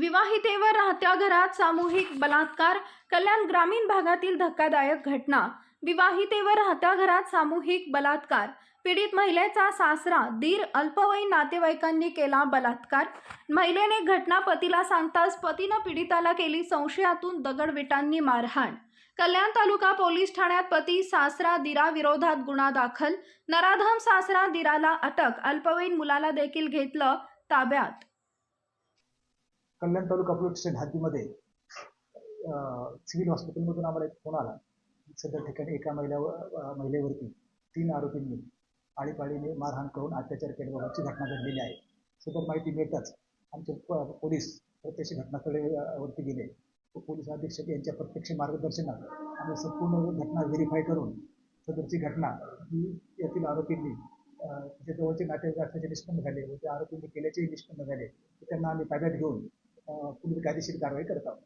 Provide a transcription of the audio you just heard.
विवाहितेवर राहत्या घरात सामूहिक बलात्कार कल्याण ग्रामीण भागातील धक्कादायक घटना. विवाहितेवर राहत्या घरात सामूहिक बलात्कार. पीडित महिलेचा सासरा दीर अल्पवयीन नातेवाईकांनी केला बलात्कार. महिलेने घटना पतीला सांगताच पतीनं पीडिताला केली संशयातून दगडविटांनी मारहाण. कल्याण तालुका पोलीस ठाण्यात पती सासरा दिरा विरोधात गुन्हा दाखल. नराधम सासरा दिराला अटक अल्पवयीन मुलाला देखील घेतलं ताब्यात. कल्याण तालुका पोलीस स्टेशन हद्दीमध्ये सिव्हिल हॉस्पिटलमधून आम्हाला एक फोन आला. सध्या सदर ठिकाणी एका महिलावर महिलेवरती तीन आरोपींनी आळीपाळीने मारहाण करून अत्याचार केल्याबाबतची घटना घडलेली आहे. सदर माहिती मिळताच आमचे प- पोलीस प्रत्यक्ष घटनास्थळी वरती गेले. पोलीस अधीक्षक यांच्या प्रत्यक्ष मार्गदर्शनात आम्ही संपूर्ण घटना व्हेरीफाय करून सदरची घटना ही यातील आरोपींनी जे जवळचे नातेवाईक असल्याचे निष्पन्न झाले व त्या आरोपींनी केल्याचेही निष्पन्न झाले तर त्यांना आम्ही ताब्यात घेऊन पुढील कायदेशीर कारवाई करत आहोत.